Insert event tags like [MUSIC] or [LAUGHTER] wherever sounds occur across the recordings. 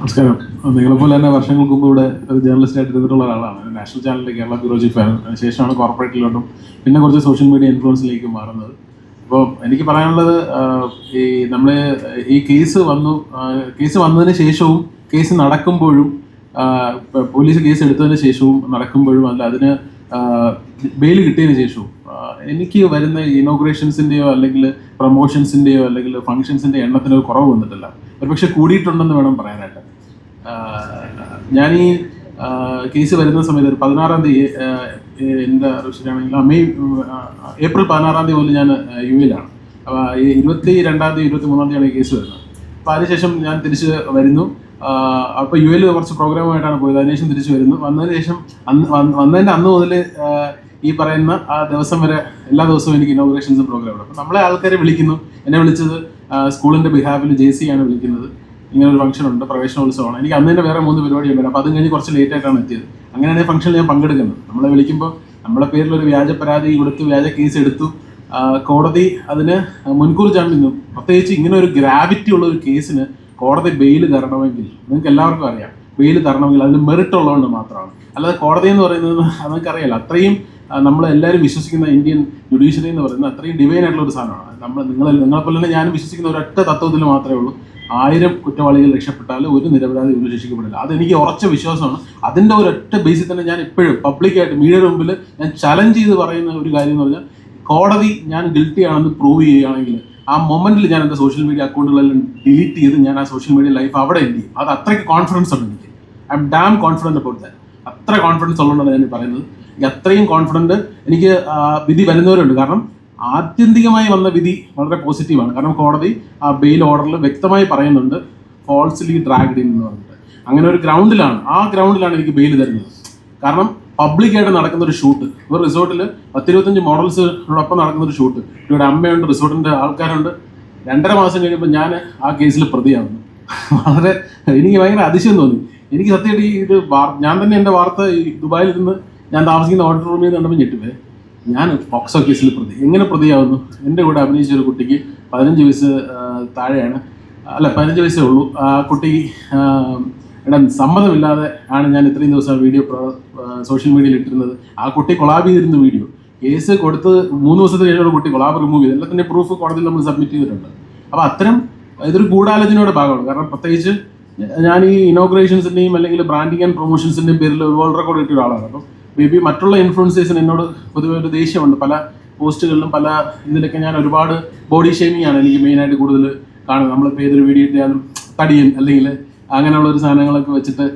നമസ്കാരം നിങ്ങളെപ്പോലെ തന്നെ വർഷങ്ങൾക്ക് മുമ്പ് ഇവിടെ ഒരു ജേർണലിസ്റ്റ് ആയിട്ട് ഇരുന്നിട്ടുള്ള ഒരാളാണ്. നാഷണൽ ചാനലിലെ കേരള ബ്യൂറോ ചീഫ് ആയിരുന്നു. അതിനുശേഷമാണ് കോർപ്പറേറ്റിലോട്ടും പിന്നെ കുറച്ച് സോഷ്യൽ മീഡിയ ഇൻഫ്ലുവൻസിലേക്ക് മാറുന്നത്. അപ്പോൾ എനിക്ക് പറയാനുള്ളത് ഈ നമ്മൾ ഈ കേസ് വന്നു കേസ് വന്നതിന് ശേഷവും കേസ് നടക്കുമ്പോഴും പോലീസ് കേസ് എടുത്തതിന് ശേഷവും നടക്കുമ്പോഴും അല്ല അതിന് ബെയിൽ കിട്ടിയതിന് ശേഷവും എനിക്ക് വരുന്ന ഇനോഗ്രേഷൻസിന്റെയോ അല്ലെങ്കിൽ പ്രൊമോഷൻസിന്റെയോ അല്ലെങ്കിൽ ഫംഗ്ഷൻസിന്റെ എണ്ണത്തിനോ കുറവ് വന്നിട്ടില്ല. ഒരുപക്ഷെ കൂടിയിട്ടുണ്ടെന്ന് വേണം പറയാനായിട്ട്. ഞാൻ ഈ കേസ് വരുന്ന സമയത്ത് ഒരു പതിനാറാം തീയതി എന്റെ അറിവിച്ചിട്ടാണെങ്കിൽ മെയ് ഏപ്രിൽ പതിനാറാം തീയതി മുതൽ ഞാൻ യു എയിലാണ്. അപ്പോൾ ഈ ഇരുപത്തി രണ്ടാം തീയതി ഇരുപത്തി മൂന്നാം തീയതിയാണ് ഈ കേസ് വരുന്നത്. അപ്പോൾ അതിനുശേഷം ഞാൻ തിരിച്ച് വരുന്നു. അപ്പോൾ യു എയിൽ കുറച്ച് പ്രോഗ്രാമായിട്ടാണ് പോയത്. അതിനുശേഷം തിരിച്ച് വരുന്നു. വന്നതിന് ശേഷം അന്ന് വന്ന- വന്നതിന്റെ അന്ന് മുതൽ ഈ പറയുന്ന ആ ദിവസം വരെ എല്ലാ ദിവസവും എനിക്ക് ഇനോഗ്രേഷൻസും ഉണ്ട്. അപ്പോൾ നമ്മളെ ആൾക്കാരെ വിളിക്കുന്നു. എന്നെ വിളിച്ചത് സ്കൂളിന്റെ ബിഹാഫിൽ ജെ സി ആണ് വിളിക്കുന്നത്. ഇങ്ങനെ ഒരു ഫംഗ്ഷൻ ഉണ്ട് പ്രവേശനോത്സവമാണ്. എനിക്ക് അന്ന് തന്നെ വേറെ മൂന്ന് പരിപാടി ഉണ്ടായിരുന്നു അപ്പോൾ അതും കഴിഞ്ഞ് കുറച്ച് ലേറ്റ് ആയിട്ടാണ് എത്തിയത്. അങ്ങനെയാണ് ഫംഗ്ഷനിൽ ഞാൻ പങ്കെടുക്കുന്നത് നമ്മളെ വിളിക്കുമ്പോൾ നമ്മളെ പേരിൽ ഒരു വ്യാജ പരാതി കൊടുത്തു വ്യാജ കേസ് എടുത്തു. കോടതി അതിന് മുൻകൂർ ജാമ്യം പ്രത്യേകിച്ച് ഇങ്ങനെ ഒരു ഗ്രാവിറ്റി ഉള്ള ഒരു കേസിന് കോടതി ബെയിൽ തരണമെങ്കിൽ നിങ്ങൾക്ക് എല്ലാവർക്കും അറിയാം ബെയിൽ തരണമെങ്കിൽ അതിന് മെറിറ്റ് ഉള്ളതുകൊണ്ട് മാത്രമാണ്. അല്ലാതെ കോടതി എന്ന് പറയുന്നത് നമുക്കറിയാലോ അത്രയും നമ്മൾ നമ്മളെല്ലാവരും വിശ്വസിക്കുന്ന ഇന്ത്യൻ ജുഡീഷ്യറി എന്ന് പറയുന്നത് അത്രയും ഡിവൈൻ ആയിട്ടുള്ള ഒരു സാധനമാണ്. നമ്മൾ നിങ്ങൾ നിങ്ങളെപ്പോലെ തന്നെ ഞാനും വിശ്വസിക്കുന്ന ഒരൊറ്റ തത്വത്തിൽ മാത്രമേ ഉള്ളൂ. ആയിരം കുറ്റവാളികൾ രക്ഷപ്പെട്ടാൽ ഒരു നിരപരാധി ഒന്നും ശിക്ഷിക്കപ്പെടില്ല. അതെനിക്ക് ഉറച്ച വിശ്വാസമാണ്. അതിന്റെ ഒരൊറ്റ ബേസിൽ തന്നെ ഞാൻ ഇപ്പോഴും പബ്ലിക്കായിട്ട് മീഡിയയുടെ മുമ്പിൽ ഞാൻ ചലഞ്ച് ചെയ്ത് പറയുന്ന ഒരു കാര്യം എന്ന് പറഞ്ഞാൽ കോടതി ഞാൻ ഗിൽറ്റി ആണെന്ന് പ്രൂവ് ചെയ്യുകയാണെങ്കിൽ ആ മൊമെന്റിൽ ഞാൻ എന്റെ സോഷ്യൽ മീഡിയ അക്കൗണ്ടുകളെല്ലാം ഡിലീറ്റ് ചെയ്ത് ഞാൻ ആ സോഷ്യൽ മീഡിയ ലൈഫ് അവിടെ എന്ത് ചെയ്യും. അത് അത്രയ്ക്ക് കോൺഫിഡൻസ് ഉണ്ട് എനിക്ക്. I'm damn confident about that അത്ര കോൺഫിഡൻസ് ഉള്ളതുകൊണ്ടാണ് ഞാൻ പറയുന്നത്. അത്രയും കോൺഫിഡന്റ് എനിക്ക് വിധി വരുന്നവരുണ്ട്. കാരണം ആത്യന്തികമായി വന്ന വിധി വളരെ പോസിറ്റീവാണ് കാരണം കോടതി ആ ബെയിൽ ഓർഡറിൽ വ്യക്തമായി പറയുന്നുണ്ട് ഫോൾസ്ലി ഡ്രാഗ്ഡ് എന്ന് പറഞ്ഞിട്ട്. അങ്ങനെ ഒരു ഗ്രൗണ്ടിലാണ് ആ ഗ്രൗണ്ടിലാണ് എനിക്ക് ബെയിൽ തരുന്നത്. കാരണം പബ്ലിക്കായിട്ട് നടക്കുന്ന ഒരു ഷൂട്ട് ഒരു റിസോർട്ടിൽ പത്തിരുപത്തഞ്ച് മോഡൽസിനോടൊപ്പം നടക്കുന്ന ഒരു ഷൂട്ട് ഇവിടെ അമ്മയുണ്ട് റിസോർട്ടിന്റെ ആൾക്കാരുണ്ട്. രണ്ടര മാസം കഴിയുമ്പോൾ ഞാൻ ആ കേസിൽ പ്രതിയാവുന്നു. വളരെ എനിക്ക് ഭയങ്കര അതിശയം തോന്നി. എനിക്ക് സത്യമായിട്ട് ഈ ഇത് ഞാൻ തന്നെ എന്റെ വാർത്ത ഈ ദുബായിൽ നിന്ന് ഞാൻ താമസിക്കുന്ന ഓഡിറ്റർ റൂമിൽ നിന്ന് കണ്ടപ്പോൾ ഞെട്ടുവേ ഞാൻ പോക്സോ കേസിൽ പ്രതി എങ്ങനെ പ്രതിയാവുന്നു? എന്റെ കൂടെ അഭിനയിച്ച ഒരു കുട്ടിക്ക് പതിനഞ്ച് വയസ്സ് താഴെയാണ്. അല്ല പതിനഞ്ച് വയസ്സേ ഉള്ളൂ. ആ കുട്ടി എടാ സമ്മതമില്ലാതെ ആണ് ഞാൻ ഇത്രയും ദിവസം വീഡിയോ സോഷ്യൽ മീഡിയയിൽ ഇട്ടിരുന്നത്. ആ കുട്ടി കൊളാബ് ചെയ്തിരുന്ന വീഡിയോ. കേസ് കൊടുത്ത് മൂന്ന് ദിവസത്തിന് ശേഷം കുട്ടി കൊളാബ് റിമൂവ് ചെയ്തു. എല്ലാത്തിന്റെ പ്രൂഫ് കോടതിയിൽ നമ്മൾ സബ്മിറ്റ് ചെയ്തിട്ടുണ്ട്. അപ്പോൾ അത്തരം ഇതൊരു ഗൂഢാലോചനയുടെ ഭാഗമാണ്. കാരണം പ്രത്യേകിച്ച് ഞാൻ ഈ ഇനോഗ്രേഷൻസിന്റെയും അല്ലെങ്കിൽ ബ്രാൻഡിങ് ആൻഡ് പ്രൊമോഷൻസിന്റെയും പേരിൽ വേൾഡ് റെക്കോർഡ് കിട്ടിയ ഒരാളാണ്. അപ്പം മേ ബി മറ്റുള്ള ഇൻഫ്ലുവൻസേഴ്സിന് എന്നോട് പൊതുവെ ഒരു ദേഷ്യമുണ്ട്. പല പോസ്റ്റുകളിലും പല ഇതിലൊക്കെ ഞാൻ ഒരുപാട് ബോഡി ഷേമിംഗ് ആണ് എനിക്ക് മെയിനായിട്ട് കൂടുതൽ കാണുന്നത്. നമ്മളിപ്പോൾ ഏതൊരു വീഡിയോ ഇട്ടാലും തടിയൻ അല്ലെങ്കിൽ അങ്ങനെയുള്ള ഒരു സാധനങ്ങളൊക്കെ വെച്ചിട്ട്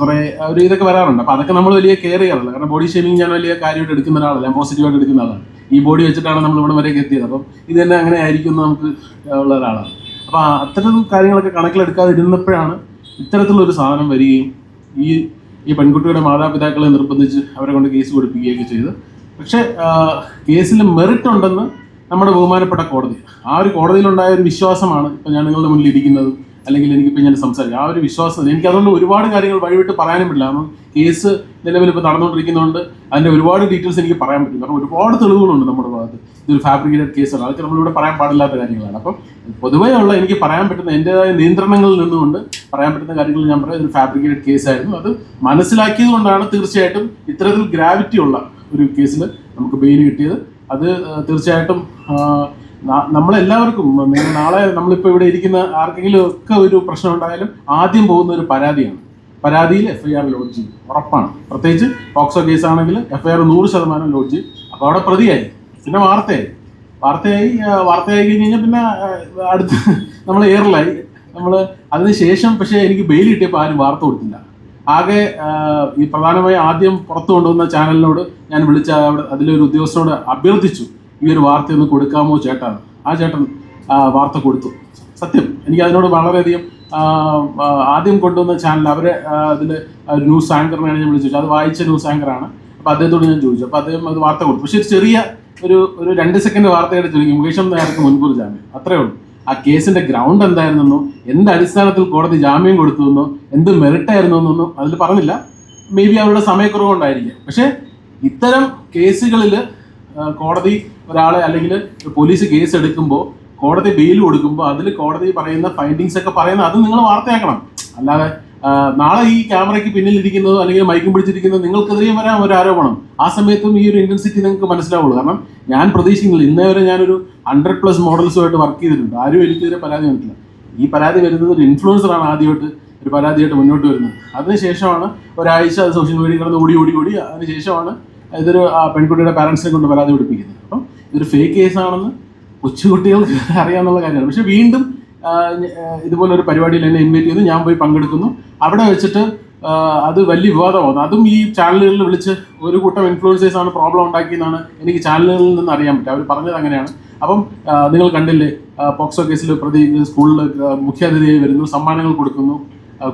കുറേ ഒരു ഇതൊക്കെ വരാറുണ്ട്. അപ്പോൾ അതൊക്കെ നമ്മൾ വലിയ കെയർ ചെയ്യാറില്ല. കാരണം ബോഡി ഷേമിംഗ് ഞാൻ വലിയ കാര്യമായിട്ട് എടുക്കുന്ന ഒരാളല്ല. ഞാൻ പോസിറ്റീവായിട്ട് എടുക്കുന്ന ആളാണ്. ഈ ബോഡി വെച്ചിട്ടാണ് നമ്മൾ ഇവിടെ വരെയൊക്കെ എത്തിയത്. അപ്പം ഇത് തന്നെ അങ്ങനെ ആയിരിക്കും നമുക്ക് ഉള്ള ഒരാളാണ്. അപ്പോൾ അത്തരം കാര്യങ്ങളൊക്കെ കണക്കിലെടുക്കാതെ ഇരുന്നപ്പോഴാണ് ഇത്തരത്തിലുള്ള ഒരു സാധനം വരികയും ഈ ഈ പെൺകുട്ടിയുടെ മാതാപിതാക്കളെ നിർബന്ധിച്ച് അവരെ കൊണ്ട് കേസ് കൊടുപ്പിക്കുകയൊക്കെ ചെയ്ത്. പക്ഷേ കേസിൽ മെറിറ്റ് ഉണ്ടെന്ന് നമ്മുടെ ബഹുമാനപ്പെട്ട കോടതി ആ ഒരു കോടതിയിലുണ്ടായ ഒരു വിശ്വാസമാണ് ഇപ്പം ഞാൻ നിങ്ങളുടെ മുന്നിൽ ഇരിക്കുന്നത്. അല്ലെങ്കിൽ എനിക്കിപ്പോൾ ഞാൻ സംസാരിക്കും. ആ ഒരു വിശ്വാസം എനിക്ക് അതുകൊണ്ട് ഒരുപാട് കാര്യങ്ങൾ വഴിവിട്ട് പറയാനും പറ്റില്ല. കാരണം കേസ് നിലവിൽ ഇപ്പോൾ നടന്നുകൊണ്ടിരിക്കുന്നതുകൊണ്ട് അതിന്റെ ഒരുപാട് ഡീറ്റെയിൽസ് എനിക്ക് പറയാൻ പറ്റും. കാരണം ഒരുപാട് തെളിവുകളുണ്ട് നമ്മുടെ ഭാഗത്ത്. ഇതൊരു ഫാബ്രിക്കേറ്റഡ് കേസാണ് അതൊക്കെ നമ്മളിവിടെ പറയാൻ പാടില്ലാത്ത കാര്യങ്ങളാണ്. അപ്പം പൊതുവേ ഉള്ള എനിക്ക് പറയാൻ പറ്റുന്ന എന്റെതായ നിയന്ത്രണങ്ങളിൽ നിന്നുകൊണ്ട് പറയാൻ പറ്റുന്ന കാര്യങ്ങൾ ഞാൻ പറയാം. ഇതൊരു ഫാബ്രിക്കേറ്റഡ് കേസായിരുന്നു അത് മനസ്സിലാക്കിയത് കൊണ്ടാണ് തീർച്ചയായിട്ടും ഇത്തരത്തിൽ ഗ്രാവിറ്റി ഉള്ള ഒരു കേസിൽ നമുക്ക് ബെയിൽ കിട്ടിയത്. അത് തീർച്ചയായിട്ടും നമ്മളെല്ലാവർക്കും നാളെ നമ്മളിപ്പോൾ ഇവിടെ ഇരിക്കുന്ന ആർക്കെങ്കിലും ഒക്കെ ഒരു പ്രശ്നം ഉണ്ടായാലും ആദ്യം പോകുന്ന ഒരു പരാതിയാണ്. പരാതിയിൽ എഫ് ഐ ആർ ലോഡ് ചെയ്യും. ഉറപ്പാണ്. പ്രത്യേകിച്ച് പോക്സോ കേസാണെങ്കിൽ ആർ നൂറ് ശതമാനം ലോഡ്ജ് ചെയ്യും. അപ്പോൾ അവിടെ പ്രതിയായി. പിന്നെ വാർത്തയായി. വാർത്തയായി വാർത്തയായി കഴിഞ്ഞ് കഴിഞ്ഞാൽ പിന്നെ അടുത്ത് നമ്മൾ എയറിലായി നമ്മൾ അതിനുശേഷം പക്ഷേ എനിക്ക് ബെയിൽ കിട്ടിയപ്പോൾ ആരും വാർത്ത കൊടുത്തില്ല. ആകെ ഈ പ്രധാനമായി ആദ്യം പുറത്തു കൊണ്ടുവന്ന ചാനലിനോട് ഞാൻ വിളിച്ച അവിടെ അതിലൊരു ഉദ്യോഗസ്ഥനോട് അഭ്യർത്ഥിച്ചു ഈ ഒരു വാർത്ത ഒന്ന് കൊടുക്കാമോ ചേട്ടാണ് ആ ചേട്ടൻ വാർത്ത കൊടുത്തു. സത്യം എനിക്ക് അതിനോട് വളരെയധികം ആദ്യം കൊണ്ടുവന്ന ചാനൽ അവരെ അതിൽ ന്യൂസ് ആങ്കറിനെയാണ് ഞാൻ വിളിച്ചു അത് വായിച്ച ന്യൂസ് ആങ്കറാണ് അപ്പോൾ അദ്ദേഹത്തോട് ഞാൻ ചോദിച്ചു. അപ്പോൾ അദ്ദേഹം അത് വാർത്ത കൊടുത്തു. പക്ഷേ ചെറിയ ഒരു ഒരു രണ്ട് സെക്കൻഡ് വാർത്തയായിട്ട് ചോദിക്കും മുകേഷം നേരത്തെ മുൻകൂർ ജാമ്യം. അത്രേ ഉള്ളൂ. ആ കേസിന്റെ ഗ്രൗണ്ട് എന്തായിരുന്നെന്നോ എന്ത് അടിസ്ഥാനത്തിൽ കോടതി ജാമ്യം കൊടുത്തു എന്നോ എന്ത് മെറിറ്റ് ആയിരുന്നു എന്നൊന്നും അതിൽ പറഞ്ഞില്ല. മേ ബി അവരുടെ സമയക്കുറവ് കൊണ്ടായിരിക്കും പക്ഷേ ഇത്തരം കേസുകളിൽ കോടതി ഒരാളെ അല്ലെങ്കിൽ പോലീസ് കേസ് എടുക്കുമ്പോൾ കോടതി ബെയിൽ കൊടുക്കുമ്പോൾ അതിൽ കോടതി പറയുന്ന ഫൈൻഡിങ്സ് ഒക്കെ പറയുന്ന അത് നിങ്ങൾ വാർത്തയാക്കണം. അല്ലാതെ നാളെ ഈ ക്യാമറയ്ക്ക് പിന്നിലിരിക്കുന്നതോ അല്ലെങ്കിൽ മൈക്കും പിടിച്ചിരിക്കുന്നതോ നിങ്ങൾക്കെതിരെയും വരാൻ ഒരു ആരോപണം. ആ സമയത്തും ഈ ഒരു ഇന്റൻസിറ്റി നിങ്ങൾക്ക് മനസ്സിലാവുള്ളൂ. കാരണം ഞാൻ പ്രതീക്ഷിക്കുന്നില്ല. ഇന്നേ വരെ ഞാനൊരു ഹൺഡ്രഡ് പ്ലസ് മോഡൽസുമായിട്ട് വർക്ക് ചെയ്തിട്ടുണ്ട്. ആരും എനിക്കെതിരെ പരാതി വന്നിട്ടില്ല. ഈ പരാതി വരുന്നത് ഒരു ഇൻഫ്ലുവൻസറാണ് ആദ്യമായിട്ട് ഒരു പരാതിയായിട്ട് മുന്നോട്ട് വരുന്നത്. അതിനുശേഷമാണ് ഒരാഴ്ച അത് സോഷ്യൽ മീഡിയ കിടന്ന് ഓടി ഓടി ഓടി. അതിനുശേഷമാണ് ഇതൊരു പെൺകുട്ടിയുടെ പാരൻസിനെ കൊണ്ട് പരാതി പിടിപ്പിക്കുന്നത് അപ്പം ഇതൊരു ഫേക്ക് കേസാണെന്ന് കൊച്ചുകുട്ടികൾക്ക് [LAUGHS] അറിയാമെന്നുള്ള കാര്യമാണ്. പക്ഷെ വീണ്ടും ഇതുപോലെ ഒരു പരിപാടിയിൽ എന്നെ ഇൻവൈറ്റ് ചെയ്തു. ഞാൻ പോയി പങ്കെടുക്കുന്നു. അവിടെ വെച്ചിട്ട് അത് വലിയ വിവാദമാണ് അതും ഈ ചാനലുകളിൽ വിളിച്ച് ഒരു കൂട്ടം ഇൻഫ്ലുവൻസേഴ്സ് ആണ് പ്രോബ്ലം ഉണ്ടാക്കിയെന്നാണ് എനിക്ക് ചാനലുകളിൽ നിന്ന് അറിയാൻ പറ്റും അവർ പറഞ്ഞത് അങ്ങനെയാണ്. അപ്പം നിങ്ങൾ കണ്ടില്ലേ പോക്സോ കേസിൽ പ്രതി സ്കൂളിൽ മുഖ്യാതിഥിയായി വരുന്നു സമ്മാനങ്ങൾ കൊടുക്കുന്നു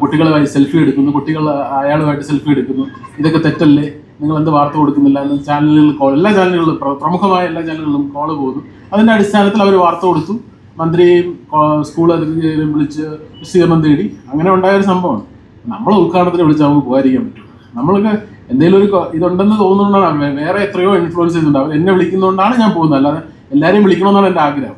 കുട്ടികളുമായി സെൽഫി എടുക്കുന്നു കുട്ടികൾ അയാളുമായിട്ട് സെൽഫി എടുക്കുന്നു. ഇതൊക്കെ തെറ്റല്ലേ? നിങ്ങൾ എന്ത് വാർത്ത കൊടുക്കുന്നില്ല എന്ന് ചാനലുകളിൽ കോൾ എല്ലാ ചാനലുകളിലും പ്രമുഖമായ എല്ലാ ചാനലുകളിലും കോൾ പോകുന്നു. അതിന്റെ അടിസ്ഥാനത്തിൽ അവർ വാർത്ത കൊടുത്തു. മന്ത്രിയും സ്കൂൾ അധികൃതരെയും വിളിച്ച് വിശദീകരണം തേടി. അങ്ങനെ ഉണ്ടായ ഒരു സംഭവമാണ്. നമ്മൾ ഉദ്ഘാടനത്തിന് വിളിച്ച് നമുക്ക് പോകാതിരിക്കാൻ പറ്റും. നമ്മൾക്ക് എന്തെങ്കിലും ഒരു ഇതുണ്ടെന്ന് തോന്നുന്നതുകൊണ്ടാണ് വേറെ എത്രയോ ഇൻഫ്ലുവൻസ് ചെയ്യുന്നുണ്ട് അവർ എന്നെ വിളിക്കുന്നതുകൊണ്ടാണ് ഞാൻ പോകുന്നത്. അല്ലാതെ എല്ലാവരെയും വിളിക്കണമെന്നാണ് എന്റെ ആഗ്രഹം.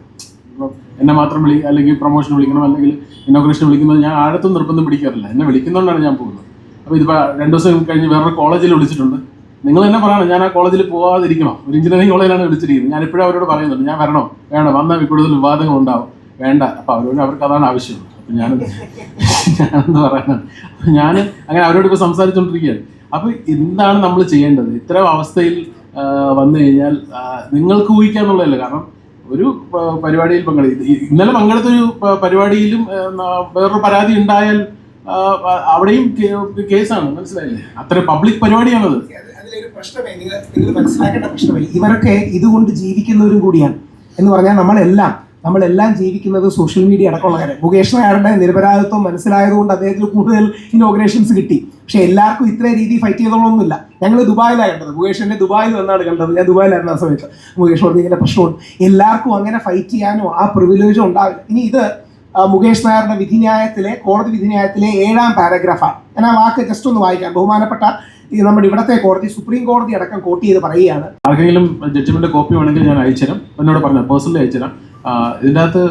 എന്നെ മാത്രം വിളി അല്ലെങ്കിൽ പ്രൊമോഷൻ വിളിക്കണം അല്ലെങ്കിൽ ഇനോഗ്രേഷൻ വിളിക്കുന്നത് ഞാൻ ആഴത്തും നിർബന്ധം പിടിക്കാറില്ല. എന്നെ വിളിക്കുന്നതുകൊണ്ടാണ് ഞാൻ പോകുന്നത്. അപ്പോൾ ഇതിപ്പോൾ രണ്ട് ദിവസം കഴിഞ്ഞ് വേറൊരു കോളേജിൽ വിളിച്ചിട്ടുണ്ട്. നിങ്ങൾ തന്നെ പറയണം ഞാൻ ആ കോളേജിൽ പോകാതിരിക്കണം ഒരു എഞ്ചിനീയറിംഗ് കോളേജിലാണ് വിളിച്ചിരിക്കുന്നത്. ഞാൻ ഇപ്പോഴും അവരോട് പറയുന്നുണ്ട് ഞാൻ വരണോ? വേണ്ട വന്നാൽ കൂടുതൽ വിവാദങ്ങൾ ഉണ്ടാവും. വേണ്ട. അപ്പോൾ അവരോട് അവർക്ക് അതാണ് ആവശ്യം. അപ്പം ഞാൻ [LAUGHS] ഞാനെന്ത് പറയാനാണ് അപ്പം ഞാൻ അങ്ങനെ അവരോട് ഇപ്പോൾ സംസാരിച്ചുകൊണ്ടിരിക്കുകയാണ് അപ്പോൾ എന്താണ് നമ്മൾ ചെയ്യേണ്ടത്? ഇത്തരം അവസ്ഥയിൽ വന്നു കഴിഞ്ഞാൽ നിങ്ങൾക്ക് ഊഹിക്കാന്നുള്ളതല്ല കാരണം ഒരു പരിപാടിയിൽ പങ്കെടുത്തു ഇന്നലെ പങ്കെടുത്തൊരു പരിപാടിയിലും വേറൊരു പരാതി ഉണ്ടായാൽ അവിടെയും കേസാണ്. മനസ്സിലായില്ലേ? അത്ര പബ്ലിക് പരിപാടിയാണത്. നിങ്ങൾ നിങ്ങൾ മനസ്സിലാക്കേണ്ട പ്രശ്നമേ. ഇവരൊക്കെ ഇതുകൊണ്ട് ജീവിക്കുന്നവരും കൂടിയാണ്. എന്ന് പറഞ്ഞാൽ നമ്മളെല്ലാം നമ്മളെല്ലാം ജീവിക്കുന്നത് സോഷ്യൽ മീഡിയ അടക്കമുള്ള കാര്യം മുകേഷ് നായരുടെ നിരപരാധിത്വം മനസ്സിലായതുകൊണ്ട് അദ്ദേഹത്തിന് കൂടുതൽ ഇനോഗ്രേഷൻസ് കിട്ടി. പക്ഷേ എല്ലാവർക്കും ഇത്ര രീതി ഫൈറ്റ് ചെയ്തോളൊന്നുമില്ല. ഞങ്ങൾ ദുബായിലാണ് കണ്ടത്. മുകേഷിനെ ദുബായിൽ വന്നാണ് കണ്ടത്. ഞാൻ ദുബായിലായിരുന്നു ആ സമയത്ത്. മുകേഷ് പറഞ്ഞ ഇങ്ങനെ പ്രശ്നമുണ്ട്. എല്ലാവർക്കും അങ്ങനെ ഫൈറ്റ് ചെയ്യാനോ ആ പ്രിവിലേജോ ഉണ്ടാവില്ല. ഇനി ഇത് മുകേഷ് നായരുടെ വിധിന്യായത്തിലെ കോടതി വിധിന്യായത്തിലെ ഏഴാം പാരഗ്രാഫാണ്. ഞാൻ ആ വാക്ക് ജസ്റ്റ് ഒന്ന് വായിക്കാം. ബഹുമാനപ്പെട്ട നമ്മുടെ ഇവിടത്തെ കോടതി സുപ്രീം കോടതി അടക്കം കോട്ട് ചെയ്ത് പറയുകയാണ്. ആർക്കെങ്കിലും ജഡ്ജ്മെന്റ് കോപ്പി വേണമെങ്കിൽ ഞാൻ അയച്ചുതരാം എന്നോട് പറഞ്ഞു പേഴ്സണലി അയച്ചുതരാം ഇതിന്റെ അകത്ത്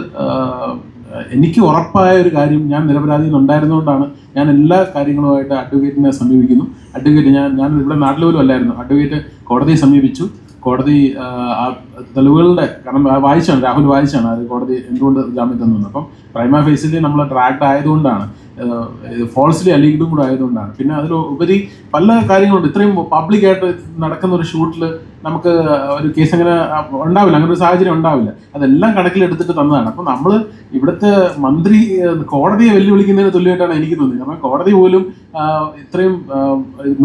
എനിക്ക് ഉറപ്പായ ഒരു കാര്യം ഞാൻ നിരപരാധിയിൽ ഉണ്ടായിരുന്നുകൊണ്ടാണ് ഞാൻ എല്ലാ കാര്യങ്ങളുമായിട്ട് അഡ്വക്കേറ്റിനെ സമീപിക്കുന്നു. അഡ്വക്കേറ്റ് ഞാൻ ഞാൻ ഇവിടെ നാട്ടിൽ പോലും അല്ലായിരുന്നു. അഡ്വക്കേറ്റ് കോടതിയെ സമീപിച്ചു. കോടതി തെളിവുകളുടെ കാരണം വായിച്ചാണ് രാഹുൽ വായിച്ചാണ് അത് കോടതി എന്തുകൊണ്ട് ജാമ്യം തന്നു അപ്പം പ്രൈമ ഫേസിൽ നമ്മൾ ട്രാക്ട് ആയതുകൊണ്ടാണ് ഫോൾസ്ലി അലീഗും കൂടെ ആയതുകൊണ്ടാണ്. പിന്നെ അതിൽ ഉപരി പല കാര്യങ്ങളുണ്ട്. ഇത്രയും പബ്ലിക്കായിട്ട് നടക്കുന്ന ഒരു ഷൂട്ടിൽ നമുക്ക് ഒരു കേസ് അങ്ങനെ ഉണ്ടാവില്ല. അങ്ങനെ ഒരു സാഹചര്യം ഉണ്ടാവില്ല. അതെല്ലാം കണക്കിലെടുത്തിട്ട് തന്നതാണ്. അപ്പം നമ്മൾ ഇവിടുത്തെ മന്ത്രി കോടതിയെ വെല്ലുവിളിക്കുന്നതിന് തുല്യമായിട്ടാണ് എനിക്ക് തോന്നിയത്. കാരണം കോടതി പോലും ഇത്രയും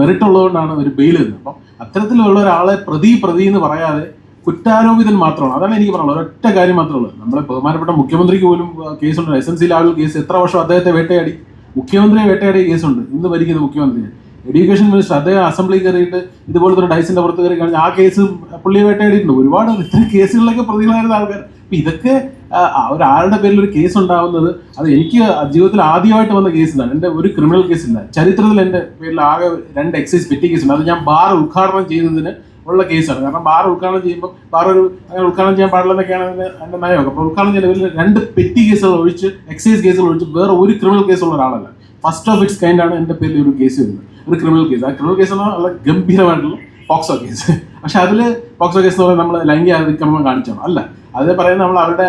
മെറിറ്റ് ഉള്ളതുകൊണ്ടാണ് ഒരു ബെയിൽ തന്നത്. അപ്പം അത്തരത്തിലുള്ള ഒരാളെ പ്രതി പ്രതി എന്ന് പറയാതെ കുറ്റാരോപിതൻ മാത്രമാണ്. അതാണ് എനിക്ക് പറയുന്നത് ഒരൊറ്റ കാര്യം മാത്രമേ ഉള്ളൂ. നമ്മളെ ബഹുമാനപ്പെട്ട മുഖ്യമന്ത്രിക്ക് പോലും ആ, കേസുണ്ട്. എസ് എൻ സി ലാവിൽ കേസ് എത്ര വർഷം അദ്ദേഹത്തെ വേട്ടയാടി. മുഖ്യമന്ത്രിയെ വേട്ടയാടിയ കേസുണ്ട്. ഇന്ന് ഭരിക്കുന്ന മുഖ്യമന്ത്രിയെ. എഡ്യൂക്കേഷൻ മിനിസ്റ്റർ അദ്ദേഹം അസംബ്ലി കയറിയിട്ട് ഇതുപോലത്തെ ഒരു ഡൈസിന്റെ പുറത്ത് കയറി കഴിഞ്ഞാൽ ആ കേസ് പുള്ളിയെ വേട്ടയാടിയിട്ടുണ്ട്. ഒരുപാട് ഇത്തരം കേസുകളിലൊക്കെ പ്രതികളായിരുന്ന ആൾക്കാർ. അപ്പൊ ഇതൊക്കെ ആ, ആ, ഒരാളുടെ പേരിൽ ഒരു കേസ് ഉണ്ടാവുന്നത് അത് എനിക്ക് ജീവിതത്തിൽ ആദ്യമായിട്ട് വന്ന കേസ് ഇതാണ്. എന്റെ ഒരു ക്രിമിനൽ കേസ് ഇല്ല. ചരിത്രത്തിൽ എന്റെ പേരിൽ ആകെ രണ്ട് എക്സൈസ് പെറ്റി കേസ് ഉണ്ട്. അത് ഞാൻ ബാർ ഉദ്ഘാടനം ചെയ്തതിന് ഉള്ള കേസാണ്. കാരണം ബാർ ഉദ്ഘാടനം ചെയ്യുമ്പോൾ ബാർ ഒരു അങ്ങനെ ഉദ്ഘാടനം ചെയ്യാൻ പാടില്ലെന്നൊക്കെയാണ് അതിന് അതിന്റെ നയമൊക്കെ. അപ്പോൾ ഉദ്ഘാടനം ചെയ്യുന്ന രണ്ട് പെറ്റി കേസുകൾ ഒഴിച്ച് എക്സൈസ് കേസുകൾ ഒഴിച്ച് വേറെ ഒരു ക്രിമിനൽ കേസുള്ള ഒരാളല്ല. ഫസ്റ്റ് ഓഫ് ഇറ്റ്സ് കൈൻഡാണ് എന്റെ പേരിൽ ഒരു കേസ് വരുന്നത്. ഒരു ക്രിമിനൽ കേസ് ആ ക്രിമിനൽ കേസ് എന്ന് പറഞ്ഞാൽ നല്ല ഗംഭീരമായിട്ടുള്ള പോക്സോ കേസ്. പക്ഷെ അതിൽ പോക്സോ കേസ് എന്ന് പറയുന്നത് നമ്മൾ ലൈംഗിക അതിക്രമം കാണിച്ചാണ്. അല്ല അതേ പറയുന്നത് നമ്മൾ അവരുടെ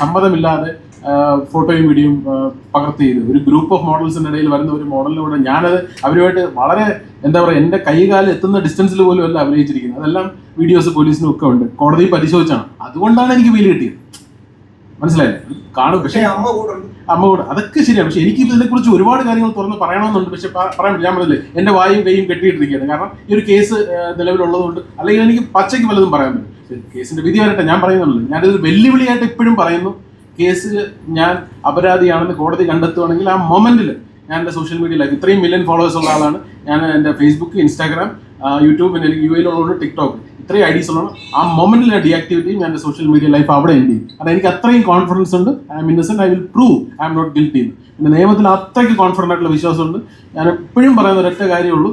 സമ്മതമില്ലാതെ ഫോട്ടോയും വീഡിയോയും പകർത്തി ചെയ്ത് ഒരു ഗ്രൂപ്പ് ഓഫ് മോഡൽസിന്റെ ഇടയിൽ വരുന്ന ഒരു മോഡലിലൂടെ ഞാനത് അവരുമായിട്ട് വളരെ എന്താ പറയുക എന്റെ കൈകാലം എത്തുന്ന ഡിസ്റ്റൻസിൽ പോലും അല്ല അഭിനയിച്ചിരിക്കുന്നത്. അതെല്ലാം വീഡിയോസ് പോലീസിനും ഒക്കെ ഉണ്ട്. കോടതി പരിശോധിച്ചാണ്. അതുകൊണ്ടാണ് എനിക്ക് വെയിൽ കിട്ടിയത്. മനസ്സിലായില്ലേ? കാണും. പക്ഷേ അമ്മ കൂടെ അമ്മ കൂടെ. അതൊക്കെ ശരിയാണ്. പക്ഷെ എനിക്ക് ഇതിനെ കുറിച്ച് ഒരുപാട് കാര്യങ്ങൾ തുറന്ന് പറയണമെന്നുണ്ട്. പക്ഷെ പറയാൻ. ഞാൻ പറഞ്ഞില്ലേ എന്റെ വായും കൈയും കെട്ടിയിട്ടിരിക്കുകയാണ്. കാരണം ഈ ഒരു കേസ് നിലവിലുള്ളതുകൊണ്ട് അല്ലെങ്കിൽ എനിക്ക് പച്ചയ്ക്ക് വല്ലതും പറയാൻ പറ്റും. കേസിന്റെ വിധി വരട്ടെ. ഞാൻ പറയുന്നുള്ളൂ ഞാനിത് വെല്ലുവിളിയായിട്ട് ഇപ്പോഴും പറയുന്നു. കേസ് ഞാൻ അപരാധിയാണെന്ന് കോടതി കണ്ടെത്തുകയാണെങ്കിൽ ആ മൊമെന്റിൽ ഞാൻ എന്റെ സോഷ്യൽ മീഡിയ ലൈഫ് ഇത്രയും മില്യൺ ഫോളോവേഴ്സ് ഉള്ള ആളാണ്. ഞാൻ എന്റെ ഫേസ്ബുക്ക് ഇൻസ്റ്റാഗ്രാം യൂട്യൂബ് പിന്നെ എനിക്ക് യു എയിലുള്ളതുകൊണ്ട് ടിക്ടോക്ക് ഇത്രയും ഐഡീസ് ഉള്ളതാണ്. ആ മൊമെന്റിൽ ഞാൻ ഡിയാക്ടിവിറ്റിയും എന്റെ സോഷ്യൽ മീഡിയ ലൈഫ് അവിടെ എൻഡ് ചെയ്യും. കാരണം എനിക്ക് അത്രയും കോൺഫിഡൻസ് ഉണ്ട്. I'm innocent I will prove I'm not guilty പിന്നെ നിയമത്തിൽ അത്രയ്ക്ക് കോൺഫിഡന്റ് ആയിട്ടുള്ള വിശ്വാസമുണ്ട്. ഞാൻ എപ്പോഴും പറയുന്ന ഒരൊറ്റ കാര്യമുള്ളൂ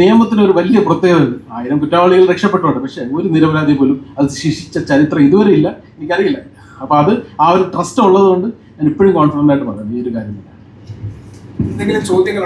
നിയമത്തിന് ഒരു വലിയ പ്രത്യേകതയുണ്ട് ആയിരം കുറ്റവാളികൾ രക്ഷപ്പെട്ടുണ്ട് പക്ഷേ ഒരു നിരപരാധി പോലും അത് ശിക്ഷിച്ച ചരിത്രം ഇതുവരെ ഇല്ല. എനിക്കറിയില്ല. അപ്പോൾ അത് ആ ഒരു ട്രസ്റ്റ് ഉള്ളതുകൊണ്ട് ഞാൻ ഇപ്പോഴും കോൺഫിഡന്റ് ആയിട്ട് പറയാം. ഈ ഒരു കാര്യം എന്തെങ്കിലും ചോദ്യങ്ങൾ